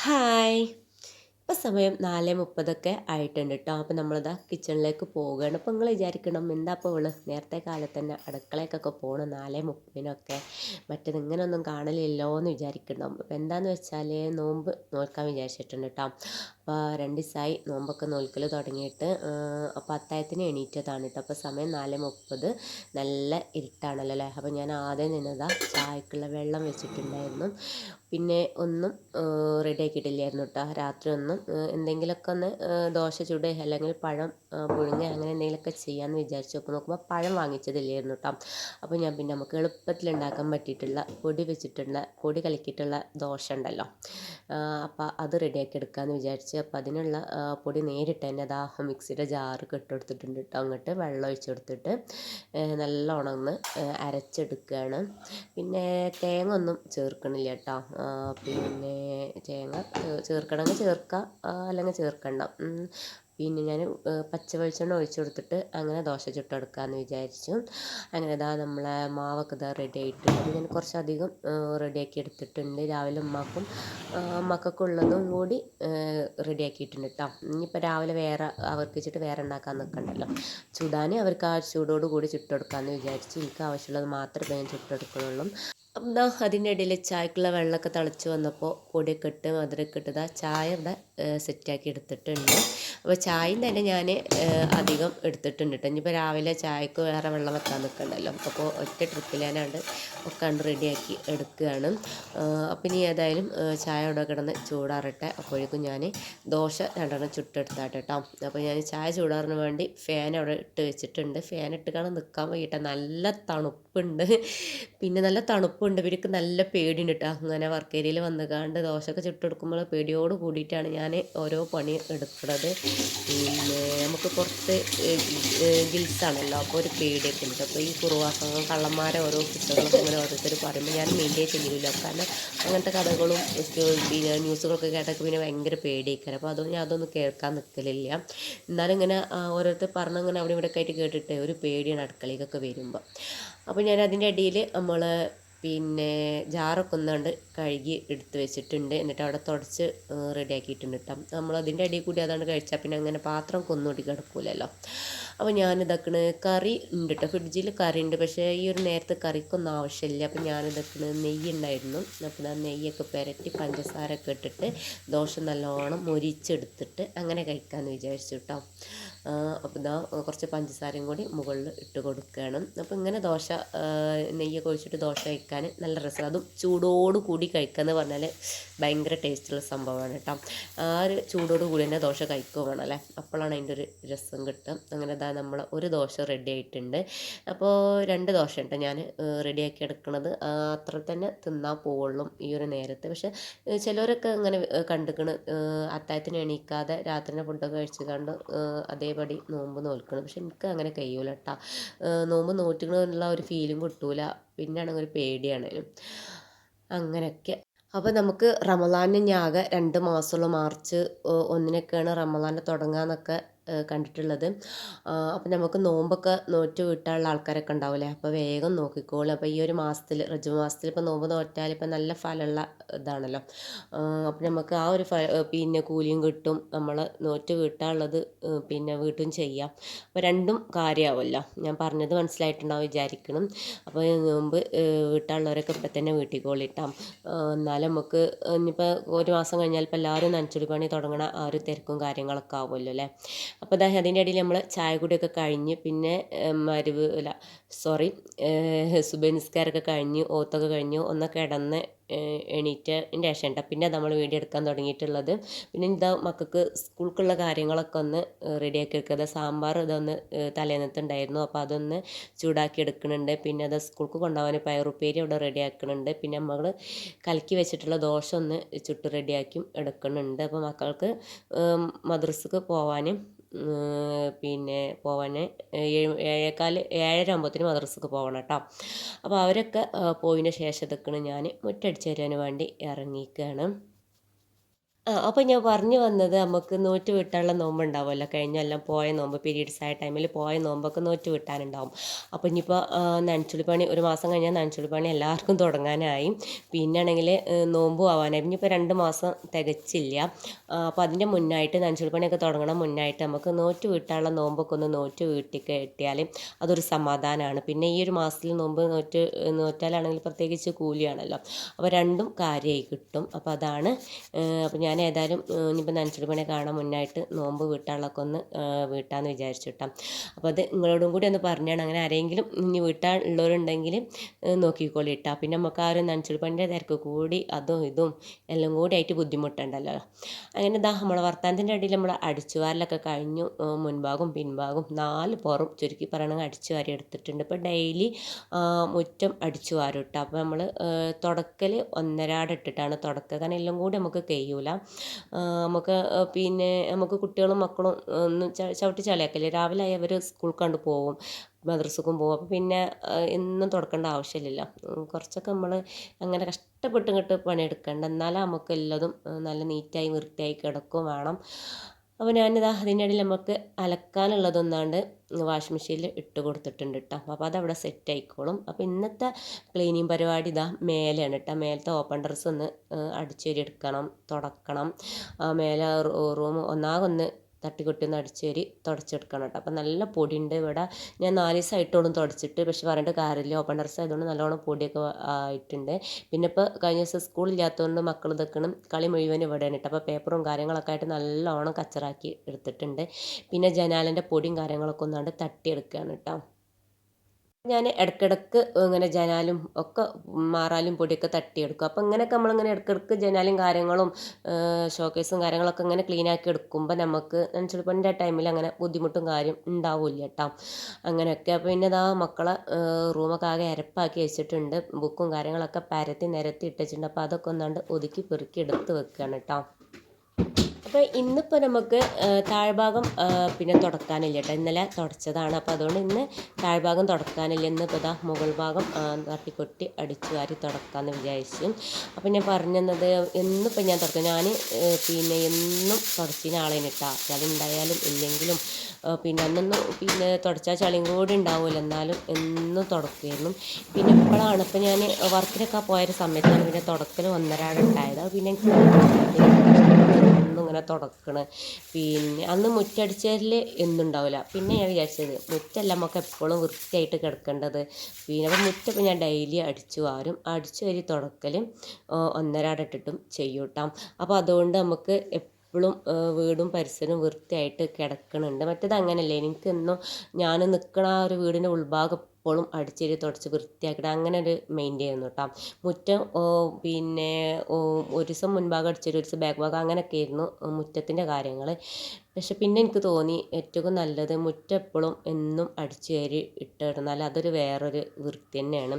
Hi. ഇപ്പോൾ സമയം നാല് മുപ്പതൊക്കെ ആയിട്ടുണ്ട് കേട്ടോ അപ്പോൾ നമ്മളിതാ കിച്ചണിലേക്ക് പോവുകയാണ്. അപ്പോൾ നിങ്ങൾ വിചാരിക്കണം എന്താ അപ്പോൾ ഇവൾ? നേരത്തെ കാലത്ത് തന്നെ അടുക്കളയ്ക്കൊക്കെ പോകണം നാല് മുപ്പതിനൊക്കെ മറ്റേത് ഇങ്ങനെയൊന്നും കാണലില്ലോ എന്ന് വിചാരിക്കണം അപ്പോൾ എന്താണെന്ന് വെച്ചാൽ നോമ്പ് നോക്കാൻ വിചാരിച്ചിട്ടുണ്ട് കേട്ടോ അപ്പോൾ രണ്ട് ദിവസമായി നോമ്പൊക്കെ നോൽക്കൽ തുടങ്ങിയിട്ട് അപ്പോൾ അത്തായത്തിന് എണീറ്റതാണ് കേട്ടോ അപ്പോൾ സമയം നാല് മുപ്പത്. നല്ല ഇരുട്ടാണല്ലോ അല്ലേ അപ്പോൾ ഞാൻ ആദ്യം നിന്നതാ ചായക്കുള്ള വെള്ളം വെച്ചിട്ടുണ്ടായിരുന്നു. പിന്നെ ഒന്നും റെഡി ആക്കിയിട്ടില്ലായിരുന്നു കേട്ടോ രാത്രി ഒന്നും എന്തെങ്കിലുമൊക്കെ ഒന്ന് ദോശ ചൂട് അല്ലെങ്കിൽ പഴം പുഴുങ്ങി അങ്ങനെ എന്തെങ്കിലുമൊക്കെ ചെയ്യാമെന്ന് വിചാരിച്ചു. അപ്പോൾ നോക്കുമ്പോൾ പഴം വാങ്ങിച്ചതില്ലായിരുന്നു കേട്ടോ അപ്പോൾ ഞാൻ പിന്നെ നമുക്ക് എളുപ്പത്തിൽ ഉണ്ടാക്കാൻ പറ്റിയിട്ടുള്ള പൊടി വെച്ചിട്ടുള്ള പൊടി കലക്കിയിട്ടുള്ള ദോശ ഉണ്ടല്ലോ. അപ്പോൾ അത് റെഡിയാക്കി എടുക്കാമെന്ന് വിചാരിച്ചു അപ്പോൾ അതിനുള്ള പൊടി നേരിട്ട് തന്നെ അതാ മിക്സിയുടെ ജാറ് കെട്ടെടുത്തിട്ടുണ്ട് കേട്ടോ അങ്ങോട്ട് വെള്ളം ഒഴിച്ച് കൊടുത്തിട്ട് നല്ലോണം ഒന്ന് അരച്ചെടുക്കുകയാണ്. പിന്നെ തേങ്ങ ഒന്നും ചേർക്കണില്ല കേട്ടോ പിന്നെ തേങ്ങ ചേർക്കണമെങ്കിൽ ചേർക്കാം അല്ലെങ്കിൽ ചേർക്കണ്ട. പിന്നെ ഞാൻ പച്ച വെളിച്ചെണ്ണ ഒഴിച്ച് കൊടുത്തിട്ട് അങ്ങനെ ദോശ ചുട്ടെടുക്കാമെന്ന് വിചാരിച്ചു. അങ്ങനെ ഇതാ നമ്മളെ മാവൊക്കെ ഇതാ റെഡി ആയിട്ടുണ്ട്. ഞാൻ കുറച്ചധികം റെഡിയാക്കി എടുത്തിട്ടുണ്ട്. രാവിലെ ഉമ്മാക്കും മക്കൾക്കും ഉള്ളതും കൂടി റെഡിയാക്കിയിട്ടുണ്ട് കേട്ടോ ഇനിയിപ്പോൾ രാവിലെ വേറെ അവർക്ക് വെച്ചിട്ട് വേറെ ഉണ്ടാക്കാൻ നിൽക്കണ്ടല്ലോ ചുടാൻ അവർക്ക് ആ ചൂടോട് കൂടി ചുട്ടെടുക്കാമെന്ന് വിചാരിച്ചു എനിക്ക് ആവശ്യമുള്ളത് മാത്രമേ ഞാൻ ചുട്ടെടുക്കുന്നുള്ളൂ എന്താ അതിന്റെ ഇടയിൽ ചായക്കുള്ള വെള്ളമൊക്കെ തിളച്ച് വന്നപ്പോൾ പൊടിയൊക്കെ ഇട്ട് മധുരമൊക്കെ ഇട്ടതാ ചായ ഇവിടെ സെറ്റാക്കി എടുത്തിട്ടുണ്ട്. അപ്പോൾ ചായയും തന്നെ ഞാൻ അധികം എടുത്തിട്ടുണ്ട് കേട്ടോ. ഇനിയിപ്പോൾ രാവിലെ ചായക്ക് വേറെ വെള്ളം വെക്കാൻ നിൽക്കണ്ടല്ലോ അപ്പോൾ ഒറ്റ ട്രിപ്പിൽ ഞാനത് ഒക്കെ കണ്ട് റെഡിയാക്കി എടുക്കുകയാണ്. അപ്പോൾ ഇനി ഏതായാലും ചായ ഇവിടെ കിടന്ന് ചൂടാറട്ടെ. അപ്പോഴേക്കും ഞാൻ ദോശ രണ്ടെണ്ണം ചുട്ടെടുത്താട്ടെ കേട്ടോ. അപ്പോൾ ഞാൻ ചായ ചൂടാറിന് വേണ്ടി ഫാൻ അവിടെ ഇട്ട് വെച്ചിട്ടുണ്ട്. ഫാൻ ഇട്ട് കാണാൻ നിൽക്കാൻ വൈകിട്ട്. നല്ല തണുപ്പുണ്ട്. പിന്നെ നല്ല തണുപ്പുണ്ട്. ഇവർക്ക് നല്ല പേടിയുണ്ട് കേട്ടോ. അങ്ങനെ വർക്ക് ഏരിയയിൽ വന്ന് കാണ്ട് ദോശയൊക്കെ ചുട്ടെടുക്കുമ്പോൾ പേടിയോട് കൂടിയിട്ടാണ് ഞാൻ ഓരോ പണി എടുക്കുന്നത്. പിന്നെ നമുക്ക് പുറത്ത് ഗിൽസാണല്ലോ. അപ്പോൾ ഒരു പേടിയൊക്കെ ഉണ്ട്. അപ്പോൾ ഈ കുറുവാസങ്ങൾ കള്ളന്മാരെ ഓരോ കിസ്സകളൊക്കെ ഇങ്ങനെ ഓരോരുത്തർ പറയുമ്പോൾ ഞാൻ മെയിന്റെയിൻ ചെയ്യില്ല കാരണം അങ്ങനത്തെ കഥകളും പിന്നെ ന്യൂസുകളൊക്കെ കേട്ടൊക്കെ പിന്നെ ഭയങ്കര പേടിയൊക്കെ അപ്പോൾ അതൊന്നും ഞാൻ അതൊന്നും കേൾക്കാൻ നിൽക്കലില്ല എന്നാലും ഇങ്ങനെ ഓരോരുത്തർ പറഞ്ഞങ്ങനെ അവിടെ ഇവിടെ ആയിട്ട് കേട്ടിട്ട് ഒരു പേടിയാണ് അടുക്കളയിലൊക്കെ വരുമ്പോൾ അപ്പോൾ ഞാൻ അതിന്റെ ഇടയിൽ നമ്മൾ പിന്നെ ജാറൊക്കെ ഒന്നാണ്ട് കഴുകി എടുത്ത് വെച്ചിട്ടുണ്ട്. എന്നിട്ട് അവിടെ തുടച്ച് റെഡിയാക്കിയിട്ടുണ്ട് കേട്ടോ. നമ്മൾ അതിന്റെ അടിയിൽ കൂടി അതാണ് കഴിച്ചാൽ പിന്നെ അങ്ങനെ പാത്രം കൊന്നോടി കിടക്കൂലല്ലോ. അപ്പോൾ ഞാനിതാക്കണ് കറി ഉണ്ട് കേട്ടോ. ഫ്രിഡ്ജിൽ കറി ഉണ്ട്. പക്ഷേ ഈ ഒരു നേരത്തെ കറിക്കൊന്നും ആവശ്യമില്ല. അപ്പോൾ ഞാനിതാക്കണ് നെയ്യ് ഉണ്ടായിരുന്നു. അപ്പോൾ ആ നെയ്യൊക്കെ പുരട്ടി പഞ്ചസാരൊക്കെ ഇട്ടിട്ട് ദോശ നല്ലോണം മൊരിച്ചെടുത്തിട്ട് അങ്ങനെ കഴിക്കാമെന്ന് വിചാരിച്ചു കേട്ടോ. അപ്പോൾ ഇതാ കുറച്ച് പഞ്ചസാരയും കൂടി മുകളിൽ ഇട്ട് കൊടുക്കണം അപ്പോൾ ഇങ്ങനെ ദോശ നെയ്യൊക്കെ ഒഴിച്ചിട്ട് ദോശ കഴിക്കാൻ നല്ല രസമാണ് അതും ചൂടോട് കൂടി കഴിക്കുക എന്ന് പറഞ്ഞാൽ ഭയങ്കര ടേസ്റ്റുള്ള സംഭവമാണ് കേട്ടോ. ആ ഒരു ചൂടോട് കൂടി തന്നെ ദോശ കഴിക്കുക വേണം അല്ലേ? അപ്പോഴാണ് അതിന്റെ ഒരു രസം കിട്ടുക. അങ്ങനെ ഇതാ നമ്മൾ ഒരു ദോശ റെഡി ആയിട്ടുണ്ട്. അപ്പോൾ രണ്ട് ദോശ കേട്ടോ ഞാൻ റെഡിയാക്കി എടുക്കുന്നത് അത്ര തന്നെ തിന്നാൻ പോവുള്ളൂ ഈ ഒരു നേരത്ത്. പക്ഷേ ചിലവരൊക്കെ ഇങ്ങനെ കണ്ടുക്കണ് അത്തായത്തിന് എണീക്കാതെ രാത്രിന്റെ ഫുഡൊക്കെ കഴിച്ചു കണ്ട് അതേപടി നോമ്പ് നോൽക്കണം. പക്ഷെ എനിക്ക് അങ്ങനെ കഴിയൂല കേട്ടോ. നോമ്പ് നോറ്റിക്കണമെന്നുള്ള ഒരു ഫീലും കിട്ടൂല. പിന്നെയാണെങ്കിൽ ഒരു പേടിയാണേലും. അങ്ങനെയൊക്കെ അപ്പോൾ നമുക്ക് റമലാനിന് ഞാകെ രണ്ട് മാസമുള്ള മാർച്ച് ഒന്നിനൊക്കെയാണ് റമദാൻ തുടങ്ങാന്നൊക്കെ കണ്ടിട്ടുള്ളത്. അപ്പോൾ നമുക്ക് നോമ്പൊക്കെ നോറ്റ് വിട്ടാനുള്ള ആൾക്കാരൊക്കെ ഉണ്ടാവില്ലേ അപ്പോൾ വേഗം നോക്കിക്കോളും. അപ്പോൾ ഈ ഒരു മാസത്തിൽ റജു മാസത്തിൽ ഇപ്പോൾ നോമ്പ് നോറ്റാൽ ഇപ്പോൾ നല്ല ഫലമുള്ള ഇതാണല്ലോ. അപ്പോൾ നമുക്ക് ആ ഒരു പിന്നെ കൂലിയും കിട്ടും. നമ്മൾ നോറ്റ് വീട്ടാനുള്ളത് പിന്നെ വീട്ടും ചെയ്യാം. അപ്പോൾ രണ്ടും കാര്യമാവുമല്ലോ ഞാൻ പറഞ്ഞത് മനസ്സിലായിട്ടുണ്ടാവും വിചാരിക്കണം. അപ്പോൾ നോമ്പ് വീട്ടാനുള്ളവരൊക്കെ ഇപ്പം തന്നെ വീട്ടിക്കോളിട്ടാം. എന്നാലും നമുക്ക് ഇനിയിപ്പോൾ ഒരു മാസം കഴിഞ്ഞാൽ ഇപ്പോൾ എല്ലാവരും നനച്ചുടി പണി തുടങ്ങണ ആ ഒരു തിരക്കും കാര്യങ്ങളൊക്കെ ആവുമല്ലോ അല്ലേ? അപ്പോൾ ദാ അതിന്റെ ഇടയിൽ നമ്മൾ ചായ കുടിയൊക്കെ കഴിഞ്ഞ് പിന്നെ മരുവ് അല്ല സോറി സുബൈ കഴിഞ്ഞ് ഓത്തൊക്കെ കഴിഞ്ഞ് ഒന്ന് കിടന്ന് എണീറ്റതിന്റെ ശേഷം കേട്ടോ പിന്നെ നമ്മൾ വീഡിയോ എടുക്കാൻ തുടങ്ങിയിട്ടുള്ളത്. പിന്നെ ഇതാ മക്കൾക്ക് സ്കൂൾക്കുള്ള കാര്യങ്ങളൊക്കെ ഒന്ന് റെഡിയാക്കി എടുക്കുക സാമ്പാർ ഇതൊന്ന് തലേന്നത്തുണ്ടായിരുന്നു. അപ്പോൾ അതൊന്ന് ചൂടാക്കി എടുക്കുന്നുണ്ട്. പിന്നെ അത് സ്കൂൾക്ക് കൊണ്ടുപോകാൻ പയറുപ്പേരി അവിടെ റെഡിയാക്കുന്നുണ്ട്. പിന്നെ നമ്മൾ കലക്കി വെച്ചിട്ടുള്ള ദോശ ഒന്ന് ചുട്ട് റെഡിയാക്കി എടുക്കുന്നുണ്ട്. അപ്പോൾ മക്കൾക്ക് മദ്രസക്ക് പോകാനും പിന്നെ പോവാൻ ഏഴ് ഏഴേകാൽ ഏഴര ആകുമ്പോഴത്തേന് മദ്രസക്ക് പോകണം കേട്ടോ. അപ്പോൾ അവരൊക്കെ പോയതിന് ശേഷം ഇതൊക്കെയാണ് ഞാൻ മുറ്റടിച്ച് തരാൻ വേണ്ടി ഇറങ്ങിയിരിക്കുകയാണ് ആ അപ്പോൾ ഞാൻ പറഞ്ഞു വന്നത് നമുക്ക് നോറ്റ് വിട്ടാനുള്ള നോമ്പ് ഉണ്ടാവുമല്ലോ കഴിഞ്ഞ എല്ലാം പോയ നോമ്പ് പീരീഡ്സ് ആയ ടൈമിൽ പോയ നോമ്പൊക്കെ നോറ്റ് വിട്ടാനുണ്ടാവും. അപ്പോൾ ഇനിയിപ്പോൾ നനച്ചുളിപ്പണി പണി ഒരു മാസം കഴിഞ്ഞാൽ നനച്ചുളിപ്പണി പണി എല്ലാവർക്കും തുടങ്ങാനായി. പിന്നെ ആണെങ്കിൽ നോമ്പും ആവാനായി. ഇനിയിപ്പോൾ രണ്ട് മാസം തികച്ചില്ല. അപ്പോൾ അതിന്റെ മുന്നായിട്ട് നനച്ചുളിപ്പണിയൊക്കെ തുടങ്ങണം മുന്നായിട്ട് നമുക്ക് നോറ്റ് വിട്ടാനുള്ള നോമ്പൊക്കെ ഒന്ന് നോറ്റ് വീട്ടി കെട്ടിയാൽ അതൊരു സമാധാനമാണ് പിന്നെ ഈ ഒരു മാസത്തിൽ നോമ്പ് നോറ്റ് നോറ്റാലാണെങ്കിൽ പ്രത്യേകിച്ച് കൂലിയാണല്ലോ. അപ്പോൾ രണ്ടും കാര്യമായി കിട്ടും. അപ്പോൾ അതാണ് അപ്പോൾ ഞാൻ ഏതായാലും ഇനിയിപ്പോൾ നനച്ചുടി പണി കാണാൻ മുന്നായിട്ട് നോമ്പ് വീട്ടാളൊക്കെ ഒന്ന് വീട്ടാന്ന് വിചാരിച്ചിട്ടാം അപ്പോൾ അത് നിങ്ങളോടും കൂടി ഒന്ന് പറഞ്ഞാണ്. അങ്ങനെ ആരെങ്കിലും ഇനി വീട്ടാനുള്ളവരുണ്ടെങ്കിൽ നോക്കിക്കോളി ഇട്ടാ പിന്നെ നമുക്ക് ആ ഒരു നനച്ചുടി പണിന്റെ തിരക്ക് കൂടി അതും ഇതും എല്ലാം കൂടി ആയിട്ട് ബുദ്ധിമുട്ടുണ്ടല്ലോ. അങ്ങനെ ഇതാ നമ്മളെ വർത്താനത്തിന്റെ ഇടയിൽ നമ്മൾ അടിച്ചുവാരലൊക്കെ കഴിഞ്ഞു. മുൻഭാഗം പിൻഭാഗം നാല് പുറം ചുരുക്കി പറയണമെങ്കിൽ അടിച്ചു വാരി എടുത്തിട്ടുണ്ട്. ഇപ്പോൾ ഡെയിലി മുറ്റം അടിച്ചു വാരും കേട്ടോ അപ്പോൾ നമ്മൾ തുടക്കൽ ഒന്നരാടിട്ടിട്ടാണ് തുടക്കം കാരണം എല്ലാം കൂടി നമുക്ക് കഴിയൂല നമുക്ക് പിന്നെ നമുക്ക് കുട്ടികളും മക്കളും ഒന്നും ചവിട്ടി ചാളിയാക്കല്ലേ? രാവിലെ ആയി അവർ സ്കൂൾ കണ്ട് പോകും മദ്രസക്കും പോകും അപ്പോൾ പിന്നെ എന്നും തുടക്കേണ്ട ആവശ്യമില്ലല്ലോ. കുറച്ചൊക്കെ നമ്മൾ അങ്ങനെ കഷ്ടപ്പെട്ട് ഇങ്ങോട്ട് പണിയെടുക്കേണ്ട. എന്നാലേ നമുക്ക് എല്ലാതും നല്ല നീറ്റായി വൃത്തിയായി കിടക്കും വേണം. അപ്പോൾ ഞാനിതാ അതിന്റെ ഇടയിൽ നമുക്ക് അലക്കാനുള്ളതൊന്നാണ്ട് വാഷിംഗ് മെഷീനിൽ ഇട്ട് കൊടുത്തിട്ടുണ്ട് കേട്ടോ. അപ്പോൾ അതവിടെ സെറ്റ് ആയിക്കോളും. അപ്പോൾ ഇന്നത്തെ ക്ലീനിങ് പരിപാടി ഇതാ മേലെയാണ് കേട്ടോ. മേലത്തെ ഓപ്പൺ ഡ്രസ്സ് ഒന്ന് അടിച്ചേരി എടുക്കണം തുടക്കണം. മേലെ റൂം ഒന്നാകൊന്ന് തട്ടിക്കൊട്ടി ഒന്ന് അടിച്ചേരി തുടച്ചെടുക്കണം കേട്ടോ. അപ്പം നല്ല പൊടിയുണ്ട് ഇവിടെ. ഞാൻ നാല് ദിവസം ആയിട്ടോളും തുടച്ചിട്ട്. പക്ഷെ പറഞ്ഞിട്ട് കാര്യമില്ല. ഓപ്പൺ ടെറസ് ആയതുകൊണ്ട് നല്ലോണം പൊടിയൊക്കെ ആയിട്ടുണ്ട്. പിന്നെ ഇപ്പോൾ കഴിഞ്ഞ ദിവസം സ്കൂളില്ലാത്തതുകൊണ്ട് മക്കൾ ഇതൊക്കെയാണ് കളി മുഴുവൻ ഇവിടെയാണ് കേട്ടോ. അപ്പോൾ പേപ്പറും കാര്യങ്ങളൊക്കെ ആയിട്ട് നല്ലോണം കച്ചറാക്കി എടുത്തിട്ടുണ്ട്. പിന്നെ ജനാലിന്റെ പൊടിയും കാര്യങ്ങളൊക്കെ ഒന്നാണ്ട് തട്ടിയെടുക്കുകയാണ് കേട്ടോ. ഞാൻ ഇടയ്ക്കിടയ്ക്ക് ഇങ്ങനെ ജനാലും ഒക്കെ മാറാലും പൊടിയൊക്കെ തട്ടിയെടുക്കും. അപ്പോൾ ഇങ്ങനെയൊക്കെ നമ്മളിങ്ങനെ ഇടയ്ക്കിടയ്ക്ക് ജനാലും കാര്യങ്ങളും ഷോക്കേസും കാര്യങ്ങളൊക്കെ ഇങ്ങനെ ക്ലീൻ ആക്കി എടുക്കുമ്പോൾ നമുക്ക് ചിലപ്പോൾ ടൈമിൽ അങ്ങനെ ബുദ്ധിമുട്ടും കാര്യം ഉണ്ടാവില്ല കേട്ടോ അങ്ങനെയൊക്കെ അപ്പോൾ പിന്നെ ഇതാ മക്കളെ റൂമൊക്കെ ആകെ ഇരപ്പാക്കി വെച്ചിട്ടുണ്ട്. ബുക്കും കാര്യങ്ങളൊക്കെ പരത്തി നിരത്തി ഇട്ടിട്ടുണ്ട് അപ്പോൾ അതൊക്കെ ഒന്നാണ്ട് ഒതുക്കി പെറുക്കി എടുത്ത് വെക്കുകയാണ് കേട്ടോ അപ്പോൾ ഇന്നിപ്പോൾ നമുക്ക് താഴ്ഭാഗം പിന്നെ തുടക്കാനില്ല കേട്ടോ. ഇന്നലെ തുടച്ചതാണ്. അപ്പോൾ അതുകൊണ്ട് ഇന്ന് താഴ്ഭാഗം തുടക്കാനില്ല. ഇന്ന് ഇപ്പോൾ ഇതാ മുകൾ ഭാഗം തട്ടിക്കൊട്ടി അടിച്ചു വാരി തുടക്കാമെന്ന് വിചാരിച്ചു. അപ്പോൾ ഞാൻ പറഞ്ഞത് എന്നിപ്പോൾ ഞാൻ തുടക്കും. ഞാൻ പിന്നെ എന്നും തുടച്ചിന് ആളേനെ ചളി ഉണ്ടായാലും ഇല്ലെങ്കിലും പിന്നെ അന്നൊന്നും പിന്നെ തുടച്ചാൽ ചളിയും കൂടി ഉണ്ടാവില്ല. എന്നാലും എന്നും തുടക്കുമായിരുന്നു പിന്നെ ഇപ്പോഴാണ് ഇപ്പോൾ ഞാൻ വർക്കിനൊക്കെ പോയൊരു സമയത്താണ് പിന്നെ തുടക്കൽ ഒന്നരാടുണ്ടായത് പിന്നെ എന്നും ഇങ്ങനെ തുടക്കണ്. പിന്നെ അന്ന് മുറ്റടിച്ചതിൽ എന്നുണ്ടാവില്ല പിന്നെ ഞാൻ വിചാരിച്ചത് മുറ്റല്ല നമുക്ക് എപ്പോഴും വൃത്തിയായിട്ട് കിടക്കേണ്ടത്. പിന്നെ അപ്പം മുറ്റപ്പോൾ ഞാൻ ഡെയിലി അടിച്ചു വാരും. അടിച്ചു വരി തുടക്കലും ഒന്നരാടിട്ടിട്ടും ചെയ്യൂട്ടാം അപ്പോൾ അതുകൊണ്ട് നമുക്ക് എപ്പോഴും വീടും പരിസരവും വൃത്തിയായിട്ട് കിടക്കണുണ്ട്. മറ്റേത് അങ്ങനെയല്ലേ എനിക്കെന്നും ഞാൻ നിൽക്കണ ആ ഒരു വീടിന്റെ ഉൾഭാഗം എപ്പോഴും അടിച്ചേരി തുടച്ച് വൃത്തിയാക്കിയിട്ട് അങ്ങനെ ഒരു മെയിന്റെയിൻ ചെയ്യുന്നു കേട്ടോ. മുറ്റം പിന്നെ ഒരു ദിവസം മുൻഭാഗം അടിച്ചേരി ഒരു ദിവസം ബാക്ക് ഭാഗം അങ്ങനെയൊക്കെ ആയിരുന്നു മുറ്റത്തിന്റെ കാര്യങ്ങൾ പക്ഷെ പിന്നെ എനിക്ക് തോന്നി ഏറ്റവും നല്ലത് മുറ്റം എപ്പോഴും എന്നും അടിച്ചു കയറി ഇട്ടിരുന്നാൽ അതൊരു വേറൊരു വൃത്തി തന്നെയാണ്.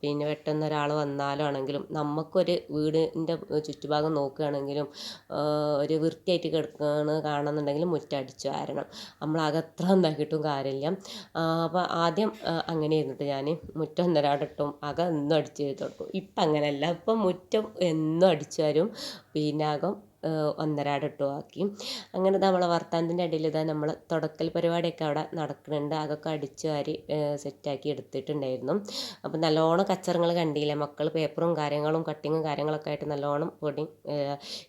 പിന്നെ പെട്ടെന്ന് ഒരാൾ വന്നാലോ ആണെങ്കിലും നമുക്കൊരു വീടിന്റെ ചുറ്റുഭാഗം നോക്കുകയാണെങ്കിലും ഒരു വൃത്തിയായിട്ട് കിടക്കുകയാണ് കാണുന്നുണ്ടെങ്കിൽ മുറ്റം അടിച്ചു വാരണം. നമ്മളാകെ എത്ര ഉണ്ടാക്കിയിട്ടും കാര്യമില്ല. അപ്പോൾ ആദ്യം അങ്ങനെയായിരുന്നു ഇരുന്നിട്ട് ഞാൻ മുറ്റം ഒന്നരാടിട്ടും അകം എന്നും അടിച്ചു കൊടുക്കും ഇപ്പം അങ്ങനെയല്ല ഇപ്പം മുറ്റം എന്നും അടിച്ചു തരും പിന്നെ അകം ഒന്നരാടട്ടോ ആക്കി. അങ്ങനെ നമ്മളെ വർത്താനത്തിന്റെ ഇടയിൽ ഇതാ നമ്മൾ തുടക്കൽ പരിപാടിയൊക്കെ അവിടെ നടക്കുന്നുണ്ട് അതൊക്കെ അടിച്ചു വാരി സെറ്റാക്കി എടുത്തിട്ടുണ്ടായിരുന്നു. അപ്പം നല്ലോണം കച്ചറങ്ങൾ കണ്ടില്ലേ? മക്കൾ പേപ്പറും കാര്യങ്ങളും കട്ടിങ്ങും കാര്യങ്ങളൊക്കെ ആയിട്ട് നല്ലോണം പൊടി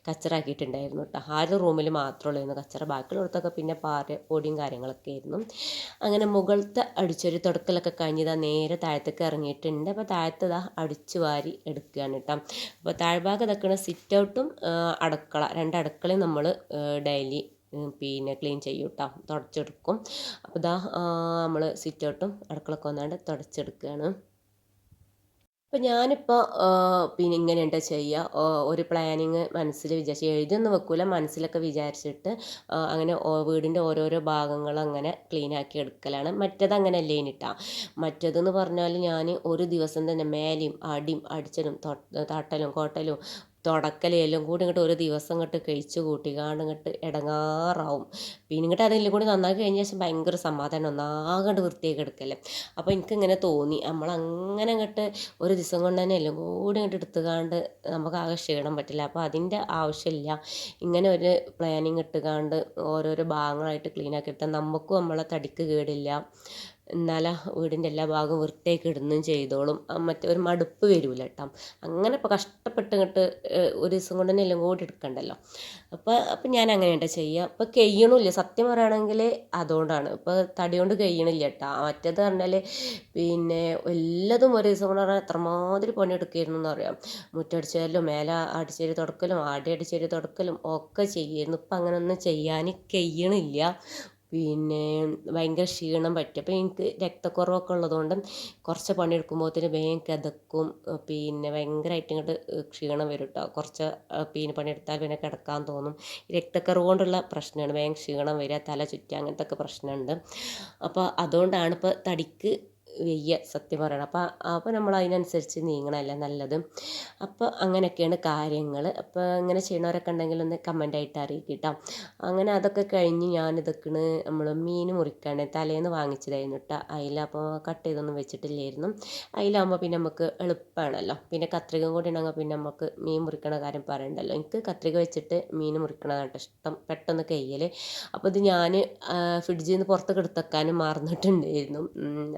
കച്ചറാക്കിയിട്ടുണ്ടായിരുന്നു കേട്ടോ ആ ഒരു റൂമിൽ മാത്രമേ ഉള്ളൂ കച്ചറ. ബാക്കിയുള്ളിടത്തൊക്കെ പിന്നെ പാറ പൊടിയും കാര്യങ്ങളൊക്കെ ആയിരുന്നു. അങ്ങനെ മുകളിലത്തെ അടിച്ചൊരു തുടക്കലൊക്കെ കഴിഞ്ഞതാ നേരെ താഴത്തേക്ക് ഇറങ്ങിയിട്ടുണ്ട്. അപ്പോൾ താഴത്തതാ അടിച്ചു വാരി എടുക്കുകയാണ് കേട്ടോ അപ്പോൾ താഴ്ഭാഗം ഇതൊക്കെയാണ് സിറ്റ് ഔട്ടും അടക്കള അടുക്കള രണ്ട് അടുക്കളയും നമ്മൾ ഡെയിലി പിന്നെ ക്ലീൻ ചെയ്യും കേട്ടോ തുടച്ചെടുക്കും അപ്പോൾ ഇതാ നമ്മൾ സിറ്റൗട്ടും അടുക്കളൊക്കെ വന്നാണ്ട് തുടച്ചെടുക്കുകയാണ് അപ്പം ഞാനിപ്പോൾ പിന്നെ ഇങ്ങനെയുണ്ട് ചെയ്യുക ഒരു പ്ലാനിങ് മനസ്സിൽ വിചാരിച്ച് എഴുതിയൊന്നും വെക്കൂല മനസ്സിലൊക്കെ വിചാരിച്ചിട്ട് അങ്ങനെ വീടിന്റെ ഓരോരോ ഭാഗങ്ങൾ അങ്ങനെ ക്ലീൻ ആക്കി എടുക്കലാണ്. മറ്റേത് അങ്ങനെ അല്ലേ ഇനിട്ടാ മറ്റേതെന്ന് പറഞ്ഞാൽ ഞാൻ ഒരു ദിവസം തന്നെ മേലെയും അടിയും അടിച്ചലും തട്ടലും കോട്ടലും തുടക്കൽ എല്ലാം കൂടി ഇങ്ങോട്ട് ഒരു ദിവസം ഇങ്ങോട്ട് കഴിച്ച് കൂട്ടിക്കാണ്ട് ഇങ്ങോട്ട് ഇടങ്ങാറാവും പിന്നെ ഇങ്ങോട്ട് അതെല്ലാം കൂടി നന്നാക്കി കഴിഞ്ഞ ശേഷം ഭയങ്കര സമാധാനം ഒന്നാകണ്ട് വൃത്തിയാക്കി എടുക്കല്ലേ. അപ്പോൾ എനിക്കിങ്ങനെ തോന്നി. നമ്മളങ്ങനെ ഇങ്ങോട്ട് ഒരു ദിവസം കൊണ്ട് തന്നെ എല്ലാം കൂടി ഇങ്ങോട്ട് എടുത്തുകാണ്ട് നമുക്ക് ആകെ ക്ഷീണം പറ്റില്ല. അപ്പോൾ അതിന്റെ ആവശ്യമില്ല. ഇങ്ങനെ ഒരു പ്ലാനിങ് ഇട്ടുകാണ്ട് ഓരോരോ ഭാഗങ്ങളായിട്ട് ക്ലീൻ ആക്കി എടുത്താൽ നമുക്കും നമ്മളെ തടിക്ക് കേടില്ല. എന്നാലാ വീടിന്റെ എല്ലാ ഭാഗവും വൃത്തിയാക്കി ഇടുന്നും ചെയ്തോളും. മറ്റേ ഒരു മടുപ്പ് വരില്ല കേട്ടോ അങ്ങനെ ഇപ്പോൾ കഷ്ടപ്പെട്ട് ഇങ്ങോട്ട് ഒരു ദിവസം കൊണ്ട് തന്നെ എല്ലാം കൂടി എടുക്കണ്ടല്ലോ. അപ്പോൾ അപ്പം ഞാൻ അങ്ങനെയുണ്ട് ചെയ്യുക അപ്പോൾ കഴിയണില്ല സത്യം പറയുകയാണെങ്കിൽ അതുകൊണ്ടാണ്. ഇപ്പോൾ തടി കൊണ്ട് കഴിയണില്ല കേട്ടോ മറ്റേത് പറഞ്ഞാൽ പിന്നെ എല്ലാതും ഒരു ദിവസം കൊണ്ട് പറഞ്ഞാൽ എത്രമാതിരി പണിയെടുക്കായിരുന്നു എന്ന് പറയാം മുറ്റടിച്ചാലും മേല അടിച്ചേരി തുടക്കലും ആടി അടിച്ചേരി തുടക്കലും ഒക്കെ ചെയ്യുന്നു ഇപ്പം അങ്ങനെ ഒന്നും ചെയ്യാൻ കഴിയണില്ല പിന്നെ ഭയങ്കര ക്ഷീണം പറ്റും. അപ്പോൾ എനിക്ക് രക്തക്കുറവൊക്കെ ഉള്ളതുകൊണ്ട് കുറച്ച് പണിയെടുക്കുമ്പോഴത്തേന് വേഗം കിതക്കും. പിന്നെ ഭയങ്കരമായിട്ട് ഇങ്ങോട്ട് ക്ഷീണം വരും കേട്ടോ കുറച്ച് പിന്നെ പണിയെടുത്താൽ പിന്നെ കിടക്കാൻ തോന്നും. രക്തക്കുറവ് കൊണ്ടുള്ള പ്രശ്നമാണ്. വേഗം ക്ഷീണം വരിക തല ചുറ്റുക അങ്ങനത്തെ ഒക്കെ പ്രശ്നമുണ്ട്. അപ്പോൾ അതുകൊണ്ടാണ് ഇപ്പോൾ തടിക്ക് വയ്യ സത്യം പറയണം. അപ്പോൾ അപ്പോൾ നമ്മൾ അതിനനുസരിച്ച് നീങ്ങണമല്ലേ നല്ലത്. അപ്പോൾ അങ്ങനെയൊക്കെയാണ് കാര്യങ്ങൾ അപ്പോൾ ഇങ്ങനെ ചെയ്യണവരൊക്കെ ഉണ്ടെങ്കിൽ ഒന്ന് കമന്റായിട്ട് അറിയിക്കട്ടോ. അങ്ങനെ അതൊക്കെ കഴിഞ്ഞ് ഞാനിതൊക്കെയാണ് നമ്മൾ മീൻ മുറിക്കാണ് തലേന്ന് വാങ്ങിച്ചതായിരുന്നു കേട്ടോ അതിൽ അപ്പോൾ കട്ട് ചെയ്തൊന്നും വെച്ചിട്ടില്ലായിരുന്നു. അതിലാകുമ്പോൾ പിന്നെ നമുക്ക് എളുപ്പമാണല്ലോ പിന്നെ കത്രിക കൂടി ഉണ്ടെങ്കിൽ പിന്നെ നമുക്ക് മീൻ മുറിക്കണ കാര്യം പറയണ്ടല്ലോ. എനിക്ക് കത്രിക വെച്ചിട്ട് മീൻ മുറിക്കണതാണ് ഇഷ്ടം പെട്ടെന്ന് കയ്യൽ അപ്പോൾ ഇത് ഞാൻ ഫ്രിഡ്ജിൽ നിന്ന് പുറത്തേക്ക് എടുത്തേക്കാനും മറന്നിട്ടുണ്ടായിരുന്നു.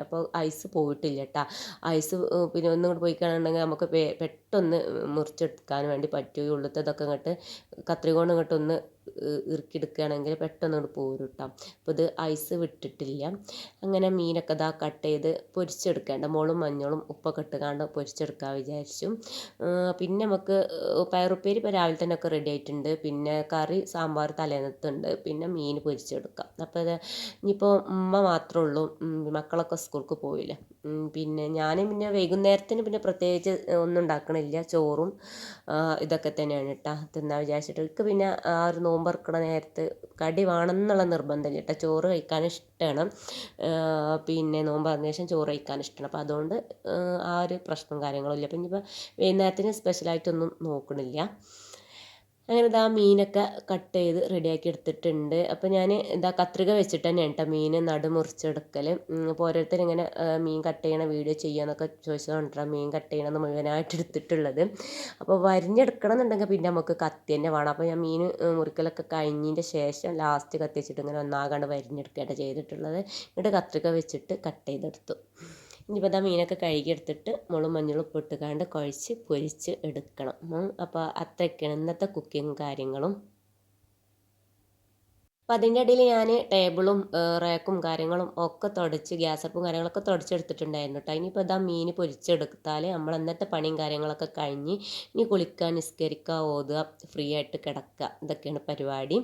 അപ്പോൾ ഐസ് പോയിട്ടില്ല കേട്ടോ ഐസ് പിന്നെ ഒന്നും പോയി കാണുന്നുണ്ടെങ്കിൽ നമുക്ക് പെട്ടെന്ന് മുറിച്ചെടുക്കാൻ വേണ്ടി പറ്റും ഉള്ളത്തതൊക്കെ ഇങ്ങോട്ട് കത്രിക കൊണ്ട് ഇങ്ങോട്ട് ഒന്ന് ഇറുക്കിയെടുക്കുകയാണെങ്കിൽ പെട്ടെന്ന് അങ്ങോട്ട് പോരും കേട്ടോ അപ്പോൾ ഇത് ഐസ് വിട്ടിട്ടില്ല. അങ്ങനെ മീനൊക്കെ ഇതാ കട്ട് ചെയ്ത് പൊരിച്ചെടുക്കേണ്ട. മുളും മഞ്ഞളും ഉപ്പൊക്കെ ഇട്ടുകാണ്ട് പൊരിച്ചെടുക്കാൻ വിചാരിച്ചു. പിന്നെ നമുക്ക് പയറുപ്പേരി ഇപ്പോൾ രാവിലെ തന്നെ ഒക്കെ റെഡി ആയിട്ടുണ്ട്. പിന്നെ കറി സാമ്പാർ തലേന്നത്തുണ്ട്. പിന്നെ മീൻ പൊരിച്ചെടുക്കാം. അപ്പോൾ ഇനിയിപ്പോൾ ഉമ്മ മാത്രമേ ഉള്ളൂ. മക്കളൊക്കെ സ്കൂൾക്ക് പോയില്ലേ? പിന്നെ ഞാൻ പിന്നെ വൈകുന്നേരത്തിന് പിന്നെ പ്രത്യേകിച്ച് ഒന്നും ഉണ്ടാക്കണില്ല. ചോറും ഇതൊക്കെ തന്നെയാണ് കേട്ടോ തിന്നാൻ വിചാരിച്ചിട്ട് എനിക്ക് പിന്നെ ആ ഒരു നോമ്പ് നേരത്ത് കടി വേണമെന്നുള്ള നിർബന്ധമില്ല കേട്ടോ ചോറ് കഴിക്കാൻ ഇഷ്ടമാണ് പിന്നെ നോമ്പ് തുറന്ന ശേഷം ചോറ് കഴിക്കാൻ ഇഷ്ടമാണ് അപ്പോൾ അതുകൊണ്ട് ആ ഒരു പ്രശ്നം കാര്യങ്ങളും ഇല്ല. പിന്നെ ഇപ്പം വൈകുന്നേരത്തിന് സ്പെഷ്യലായിട്ടൊന്നും നോക്കണില്ല. അങ്ങനെ ഇതാ മീനൊക്കെ കട്ട് ചെയ്ത് റെഡിയാക്കി എടുത്തിട്ടുണ്ട്. അപ്പോൾ ഞാൻ ഇതാ കത്രിക വെച്ചിട്ട് തന്നെയാണ് കേട്ടോ മീൻ നടു മുറിച്ചെടുക്കൽ അപ്പോൾ ഓരോരുത്തർ ഇങ്ങനെ മീൻ കട്ട് ചെയ്യണ വീഡിയോ ചെയ്യാന്നൊക്കെ ചോദിച്ചതുകൊണ്ടാണ് മീൻ കട്ട് ചെയ്യണമെന്ന് മുഴുവനായിട്ട് എടുത്തിട്ടുള്ളത്. അപ്പോൾ വരിഞ്ഞെടുക്കണം എന്നുണ്ടെങ്കിൽ പിന്നെ നമുക്ക് കത്തി തന്നെ വേണം. അപ്പോൾ ഞാൻ മീൻ മുറിക്കലൊക്കെ കഴിഞ്ഞതിന്റെ ശേഷം ലാസ്റ്റ് കത്തി വെച്ചിട്ട് ഇങ്ങനെ ഒന്നാകാണ്ട് വരിഞ്ഞെടുക്കുകയാണ് ചെയ്തിട്ടുള്ളത്. എന്നിട്ട് കത്രിക വെച്ചിട്ട് കട്ട് ചെയ്തെടുത്തു. ഇനിയിപ്പോൾ ഇതാ മീനൊക്കെ കഴുകിയെടുത്തിട്ട് മുളും മഞ്ഞളും ഉപ്പിട്ട് കാണ്ട് കുഴച്ച് പൊരിച്ച് എടുക്കണം. അപ്പോൾ അത്രയൊക്കെയാണ് ഇന്നത്തെ കുക്കിങ് കാര്യങ്ങളും. അപ്പം അതിന്റെ ഇടയിൽ ഞാൻ ടേബിളും റാക്കും കാര്യങ്ങളും ഒക്കെ തുടച്ച് ഗ്യാസ് അപ്പും കാര്യങ്ങളൊക്കെ തുടച്ചെടുത്തിട്ടുണ്ടായിരുന്നു കേട്ടോ ഇനിയിപ്പോൾ ഇതാ മീൻ പൊരിച്ചെടുത്താൽ നമ്മൾ അന്നത്തെ പണിയും കാര്യങ്ങളൊക്കെ കഴിഞ്ഞ് ഇനി കുളിക്കാൻ നിസ്കരിക്കുക ഓതുക ഫ്രീ ആയിട്ട് കിടക്കുക ഇതൊക്കെയാണ് പരിപാടി.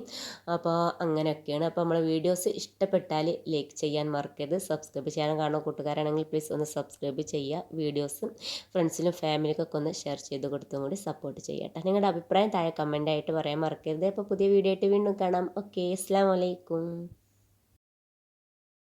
അപ്പോൾ അങ്ങനെയൊക്കെയാണ്. അപ്പോൾ നമ്മളെ വീഡിയോസ് ഇഷ്ടപ്പെട്ടാൽ ലൈക്ക് ചെയ്യാൻ മറക്കരുത്. സബ്സ്ക്രൈബ് ചെയ്യാൻ കാണുന്ന കൂട്ടുകാരാണെങ്കിൽ പ്ലീസ് ഒന്ന് സബ്സ്ക്രൈബ് ചെയ്യുക. വീഡിയോസ് ഫ്രണ്ട്സിനും ഫാമിലിക്കൊക്കെ ഒന്ന് ഷെയർ ചെയ്ത് കൊടുത്തും കൂടി സപ്പോർട്ട് ചെയ്യട്ടെ. നിങ്ങളുടെ അഭിപ്രായം താഴെ കമന്റായിട്ട് പറയാൻ മറക്കരുത്. അപ്പോൾ പുതിയ വീഡിയോ ആയിട്ട് വീണ്ടും കാണാം. Okay Assalamu alaikum.